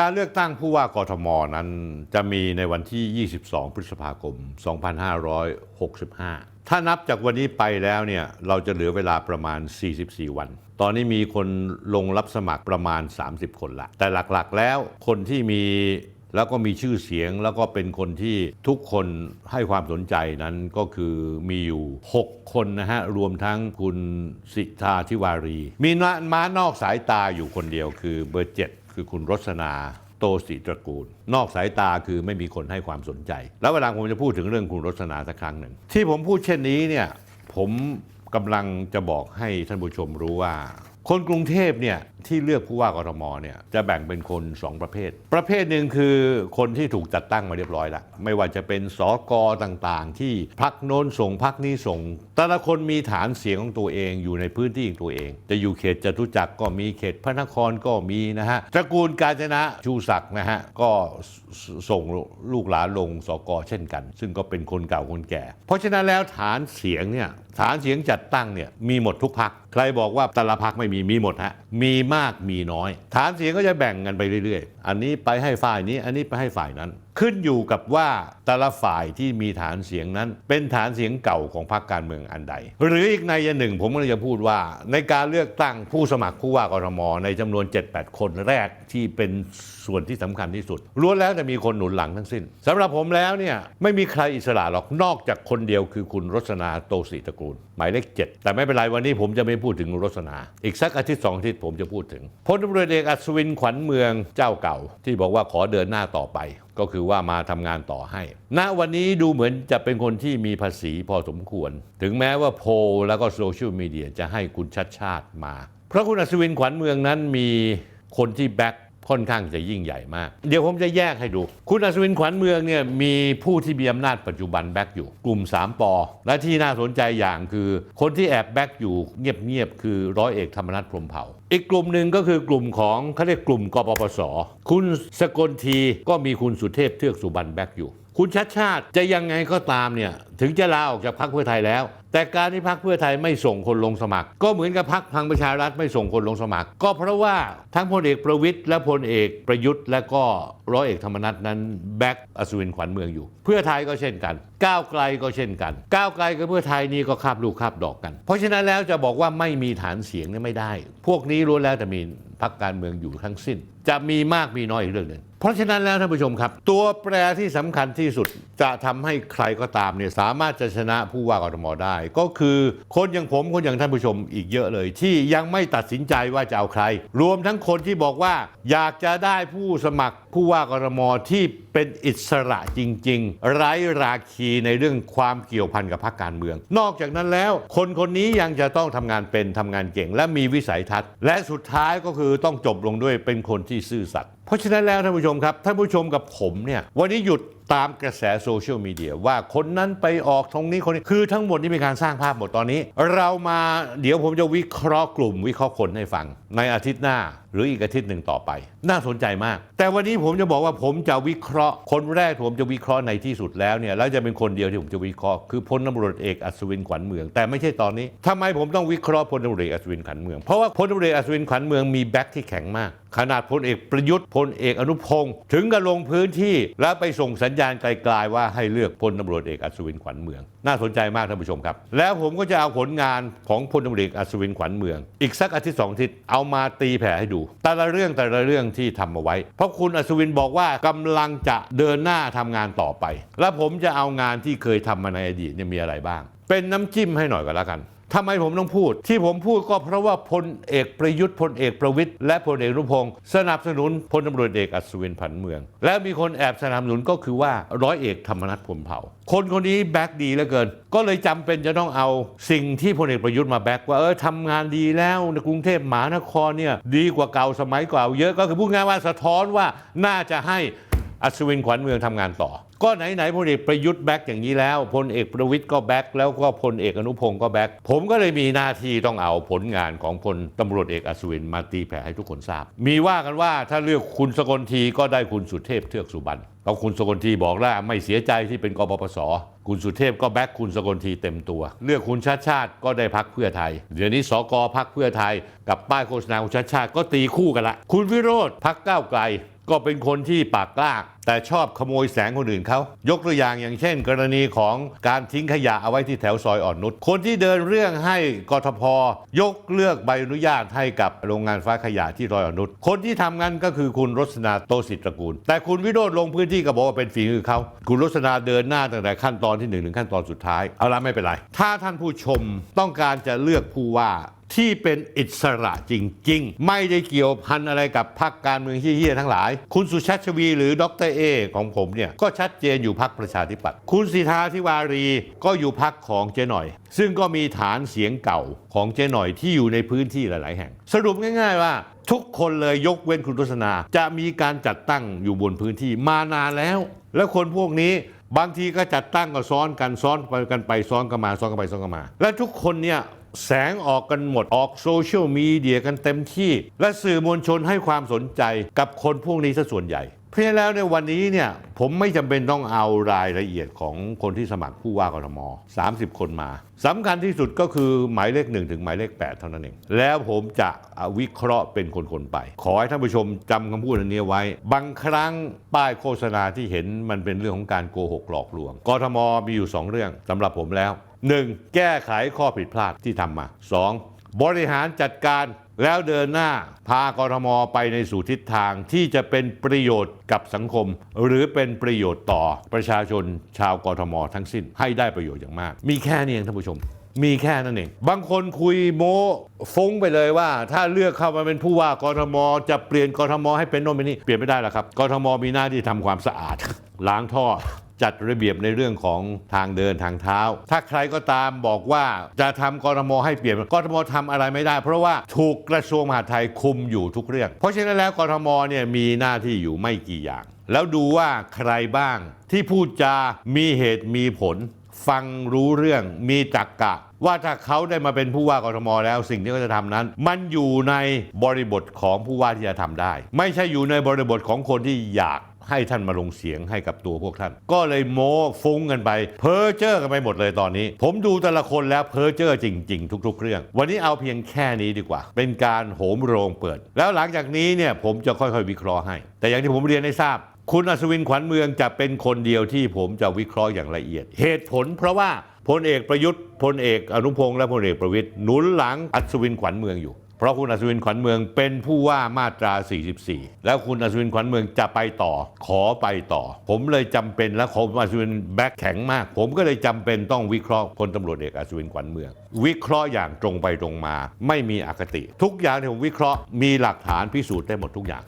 การเลือกตั้งผู้ว่ากทมนั้นจะมีในวันที่ 22 พฤษภาคม 2565 ถ้านับจากวันนี้ไปแล้วเนี่ยเราจะเหลือเวลาประมาณ 44 วัน ตอนนี้มีคนลงรับสมัครประมาณ 30 คนละ แต่หลักๆแล้วคนที่มีแล้วก็มีชื่อเสียงแล้วก็เป็นคนที่ทุกคนให้ความสนใจนั้นก็คือมีอยู่ 6 คนนะฮะ รวมทั้งคุณสิทธาธิวารี มีม้านอกสายตาอยู่คนเดียวคือเบอร์เจ็ด คือคุณรสนาโตศรีตระกูล นอกสายตาคือไม่มีคนให้ความสนใจ แล้วเวลาผมจะพูดถึงเรื่องคุณรสนาสักครั้งหนึ่ง ที่ผมพูดเช่นนี้เนี่ยผมกำลังจะบอกให้ท่านผู้ชมรู้ว่า คนกรุงเทพเนี่ย ที่เลือกผู้ว่ากรทมเนี่ยจะแบ่งเป็นคน 2 ประเภท ประเภทหนึ่งคือคนที่ถูกจัดตั้งมาเรียบร้อยแล้ว ไม่ว่าจะเป็นสกต่างๆ ที่พักโน้นส่งพักนี้ส่ง แต่ละคนมีฐานเสียงของตัวเองอยู่ในพื้นที่ของตัวเอง จะอยู่เขตจตุจักรก็มีเขตพระนครก็มีนะฮะตระกูลกาญจนะชูศักดิ์นะฮะก็ส่งลูกหลานลงสกเช่นกัน ซึ่งก็เป็นคนเก่าคนแก่ เพราะฉะนั้นแล้วฐานเสียงเนี่ยฐานเสียงจัดตั้งเนี่ยมีหมดทุกพักใครบอกว่าแต่ละพักไม่มีมีหมดฮะมีมากมีน้อย ฐานเสียงก็จะแบ่งกันไปเรื่อย ๆ อันนี้ไปให้ฝ่ายนี้ อันนี้ไปให้ฝ่ายนั้น ขึ้นอยู่กับว่าแต่ละฝ่ายที่มีฐานเสียงนั้น เป็นฐานเสียงเก่าของพรรคการเมืองอันใด หรืออีกในยหนึ่งผมก็เลยจะพูดว่า ในการเลือกตั้งผู้สมัครผู้ว่ากทมในจำนวน 7-8 คนแรกที่เป็นส่วนที่สำคัญที่สุดล้วนแล้วแต่มีคนหนุนหลังทั้งสิ้นสำหรับผมแล้วเนี่ยไม่มีใครอิสระหรอกนอกจากคนเดียวคือคุณรสนาโตศรีตระกูล หมายเลขเจ็ดแต่ไม่เป็นไรวันนี้ผมจะไม่พูดถึงรสนา อีกสักอาทิตย์สองอาทิตย์ผมจะพูดถึงพลตำรวจเอกอัศวินขวัญเมืองเจ้าเก่า ที่บอกว่าขอเดินหน้าต่อไป ก็คือว่ามาทำงานต่อให้ ณ วันนี้ดูเหมือนจะเป็นคนที่มีภาษีพอสมควร ถึงแม้ว่าโพลแล้วก็โซเชียลมีเดียจะให้คุณชัดชาติมา เพราะคุณอัศวินขวัญเมืองนั้นมีคนที่แบ็ค ค่อนข้างจะยิ่งใหญ่มาก เดี๋ยวผมจะแยกให้ดู คุณอัศวินขวัญเมืองเนี่ยมีผู้ที่มีอำนาจปัจจุบันแบ็กอยู่กลุ่ม 3ปอและที่น่าสนใจอย่างคือคนที่แอบแบ็กอยู่เงียบๆคือร้อยเอกธรรมนัฐพรมเผ่า อีกกลุ่มหนึ่งก็คือกลุ่มของเขาเรียกกลุ่มกปปส คุณสกลทีก็มีคุณสุเทพเทือกสุบรรณแบ็กอยู่ คุณชัดชาติจะยังไงก็ตามเนี่ยถึงจะลาออกจากพรรคเพื่อไทยแล้ว แต่การที่พรรคเพื่อไทยไม่ส่งคนลงสมัคร ก็เหมือนกับพรรคพังประชารัฐไม่ส่งคนลงสมัคร ก็เพราะว่าทั้งพลเอกประวิตยและพลเอกประยุทธ์และก็ร้อยเอกธรรมนัฐนั้นแบ็กอศวินขวัญเมืองอยู่ เพื่อไทยก็เช่นกัน ก้าวไกลก็เช่นกัน ก้าวไกลกับเพื่อไทยนี่ก็คาบลูกคาบดอกกัน เพราะฉะนั้นแล้วจะบอกว่าไม่มีฐานเสียงนี่ไม่ได้ พวกนี้รู้แล้วแต่มีพรรคการเมืองอยู่ทั้งสิ้น จะมีมากมีน้อยอีกเรื่องหนึ่งเพราะฉะนั้นแล้วท่านผู้ชมครับ ตัวแปรที่สำคัญที่สุดจะทำให้ใครก็ตามเนี่ยสามารถจะชนะผู้ว่ากทมได้ ก็คือคนอย่างผมคนอย่างท่านผู้ชมอีกเยอะเลย ที่ยังไม่ตัดสินใจว่าจะเอาใคร รวมทั้งคนที่บอกว่า อยากจะได้ผู้สมัครผู้ว่ากทมที่เป็นอิสระจริง ๆ ไร้ราคีในเรื่องความเกี่ยวพันกับพรรคการเมือง นอกจากนั้นแล้ว คนคนนี้ยังจะต้องทำงานเป็นทำงานเก่ง และมีวิสัยทัศน์ และสุดท้ายก็คือต้องจบลงด้วยเป็นคนที่ที่ซื่อสัตย์ เพราะฉะนั้นแล้วท่านผู้ชมครับ ท่านผู้ชมกับผมเนี่ยวันนี้หยุดตามกระแสโซเชียลมีเดียว่าคนนั้นไปออกตรงนี้คนนี้คือทั้งหมดนี่เป็นการสร้างภาพหมดตอนนี้ เรามาเดี๋ยวผมจะวิเคราะห์กลุ่มวิเคราะห์คนให้ฟัง ในอาทิตย์หน้า หรืออีกอาทิตย์หนึ่งต่อไป น่าสนใจมาก แต่วันนี้ผมจะบอกว่าผมจะวิเคราะห์ คนแรกผมจะวิเคราะห์ในที่สุดแล้วเนี่ยแล้วจะเป็นคนเดียวที่ผมจะวิเคราะห์คือพลตำรวจเอกอัศวินขวัญเมือง แต่ไม่ใช่ตอนนี้ทำไมผมต้องวิเคราะห์พลตำรวจเอกอัศวินขวัญเมืองเพราะว่าพลตำรวจเอกอัศวินขวัญเมืองมีแบ็คที่แข็งมากขนาดพลเอกประยุทธ์พพลเอกอนุพงศ์ถึงกับลงพื้นที่ แล้วไปส่งสัญญาณไกลๆว่าให้เลือกพลตำรวจเอกอัศวินขวัญเมือง น่าสนใจมากท่านผู้ชมครับ แล้วผมก็จะเอาผลงานของพลตำรวจเอกอัศวินขวัญเมือง อีกสักอาทิตย์สองอาทิตย์เอามาตีแผ่ให้ดู แต่ละเรื่องแต่ละเรื่องที่ทำเอาไว้ เพราะคุณอัศวินบอกว่ากำลังจะเดินหน้าทำงานต่อไป และผมจะเอางานที่เคยทำมาในอดีตเนี่ยมีอะไรบ้าง เป็นน้ำจิ้มให้หน่อยก็แล้วกัน ทำไมผมต้องพูด ที่ผมพูดก็เพราะว่าพลเอกประยุทธ์พลเอกประวิตยและพลเอกอนุพงศ์สนับสนุนพลตำรวจเอกอัศวินผันเมือง และมีคนแอบสนับสนุนก็คือว่าร้อยเอกธรรมนัฐพรมเผ่า คนคนนี้แบ็กดีเหลือเกิน ก็เลยจำเป็นจะต้องเอาสิ่งที่พลเอกประยุทธ์มาแบ็กว่าเออทำงานดีแล้วในกรุงเทพมหานครเนี่ยดีกว่าเก่าสมัยเก่าเยอะก็คือพูดง่ายว่าสะท้อนว่าน่าจะให้ อัศวินขวัญเมืองทำงานต่อ ก็ไหนไหนๆพลเอกประยุทธ์แบ็กอย่างนี้แล้วพลเอกประวิตยก็แบ็กแล้วก็พลเอกอนุพงศ์ก็แบ็กผมก็เลยมีหน้าที่ต้องเอาผลงานของพลตำรวจเอกอัศวินมาตีแผ่ให้ทุกคนทราบ มีว่ากันว่าถ้าเลือกคุณสกลทีก็ได้คุณสุเทพเทือกสุบรรณเพราะคุณสกลทีบอกแล้วไม่เสียใจที่เป็นกปปสคุณสุเทพก็แบ็กคุณสกลทีเต็มตัว เลือกคุณชาติชาติก็ได้พักเพื่อไทย เดี๋ยวนี้สกพักเพื่อไทย กับป้ายโฆษณาคุณชาติชาติก็ตีคู่กันละ คุณวิโรธพักก้าวไกล ก็เป็นคนที่ปากกล้า แต่ชอบขโมยแสงคนอื่นเขายกตัวอย่างอย่างเช่น กรณีของการทิ้งขยะเอาไว้ที่แถวซอยอ่อนนุชคนที่เดินเรื่องให้กทพยกเลือกใบอนุญาตให้กับโรงงานฟ้าขยะที่รอยอ่อนนุชคนที่ทำงั้นก็คือคุณรสนาโตสิทธิ์ตระกูล แต่คุณวิโรธลงพื้นที่ก็บอกว่าเป็นฝีมือเขาคุณรสนาเดินหน้าตั้งแต่ขั้นตอนที่หนึ่งถึงขั้นตอนสุดท้ายเอาละไม่เป็นไร ถ้าท่านผู้ชมต้องการจะเลือกผู้ว่าที่เป็นอิสระจริง ๆ ไม่ได้เกี่ยวพันอะไรกับพรรคการเมืองเฮี้ยๆทั้งหลาย คุณสุชาติชวีหรือดรเอของผมเนี่ยก็ชัดเจนอยู่พรรคประชาธิปัตย์คุณสิทธาธิวารีก็อยู่พรรคของเจ๊หน่อย ซึ่งก็มีฐานเสียงเก่าของเจ๊หน่อยที่อยู่ในพื้นที่หลาย ๆ แห่ง สรุปง่าย ๆ ว่าทุกคนเลยยกเว้นคุณรสนา จะมีการจัดตั้งอยู่บนพื้นที่มานานแล้ว แล้วคนพวกนี้บางทีก็จัดตั้งก็ซ้อนกันซ้อนไปกันไปซ้อนกันมาซ้อนกันไปซ้อนกันมา และทุกคนเนี่ยแสงออกกันหมดออกโซเชียลมีเดียกันเต็มที่ และสื่อมวลชนให้ความสนใจกับคนพวกนี้ซะส่วนใหญ่ ราะฉะนั้นแล้วในวันนี้เนี่ยผมไม่จำเป็นต้องเอารายละเอียดของคนที่สมัครผู้ว่ากทม 30 คนมาสำคัญที่สุดก็คือหมายเลข 1 ถึงหมายเลข 8 เท่านั้นเอง แล้วผมจะวิเคราะห์เป็นคนๆไป ขอให้ท่านผู้ชมจำคำพูดอันนี้ไว้ บางครั้งป้ายโฆษณาที่เห็นมันเป็นเรื่องของการโกหกหลอกลวงกทมมีอยู่ 2 เรื่องสำหรับผมแล้ว 1. แก้ไขข้อผิดพลาดที่ทำมา 2. บริหารจัดการ แล้วเดินหน้าพากรทมไปในสู่ทิศทางที่จะเป็นประโยชน์กับสังคม หรือเป็นประโยชน์ต่อประชาชนชาวกรทมทั้งสิ้นให้ได้ประโยชน์อย่างมาก มีแค่นี้เองท่านผู้ชม มีแค่นั้นเอง บางคนคุยโม้ฟุ้งไปเลยว่า ถ้าเลือกเข้ามาเป็นผู้ว่ากรทม จะเปลี่ยนกรทมให้เป็นโน่นเป็นนี่เปลี่ยนไม่ได้แล้วครับกรทมมีหน้าที่ทำความสะอาด ล้างท่อ จัดระเบียบในเรื่องของทางเดินทางเท้า ถ้าใครก็ตามบอกว่าจะทำกรทมให้เปลี่ยนกรทมทำอะไรไม่ได้ เพราะว่าถูกกระทรวงมหาดไทยคุมอยู่ทุกเรื่อง เพราะฉะนั้นแล้วกรทมเนี่ยมีหน้าที่อยู่ไม่กี่อย่าง แล้วดูว่าใครบ้างที่พูดจา มีเหตุมีผล ฟังรู้เรื่องมีตรกกะว่าถ้าเขาได้มาเป็นผู้ว่ากรทมแล้วสิ่งที่เขาจะทำนั้น มันอยู่ในบริบทของผู้ว่าที่จะทำได้ ไม่ใช่อยู่ในบริบทของคนที่อยาก ให้ท่านมาลงเสียงให้กับตัวพวกท่าน ก็เลยโม้ฟุ้งกันไป เพ้อเจ้อกันไปหมดเลยตอนนี้ ผมดูแต่ละคนแล้วเพ้อเจ้อจริง ๆ ทุก ๆ เรื่อง วันนี้เอาเพียงแค่นี้ดีกว่า เป็นการโหมโรงเปิด แล้วหลังจากนี้เนี่ยผมจะค่อยๆ วิเคราะห์ให้ แต่อย่างที่ผมเรียนให้ทราบ คุณอัศวินขวัญเมืองจะเป็นคนเดียวที่ผมจะวิเคราะห์อย่างละเอียด เหตุผล เพราะว่าพลเอกประยุทธ์พลเอกอนุพงษ์และพลเอกประวิตยหนุนหลังอัศวินขวัญเมืองอยู่ เพราะคุณอัศวินขวัญเมืองเป็นผู้ว่ามาตรา 44 แล้วคุณอัศวินขวัญเมืองจะไปต่อ ขอไปต่อ ผมเลยจำเป็นและขอคุณอัศวินแบ็คแข็งมาก ผมก็เลยจำเป็นต้องวิเคราะห์พลตำรวจเอกอัศวินขวัญเมือง วิเคราะห์อย่างตรงไปตรงมา ไม่มีอคติ ทุกอย่างที่ผมวิเคราะห์มีหลักฐานพิสูจน์ได้หมดทุกอย่าง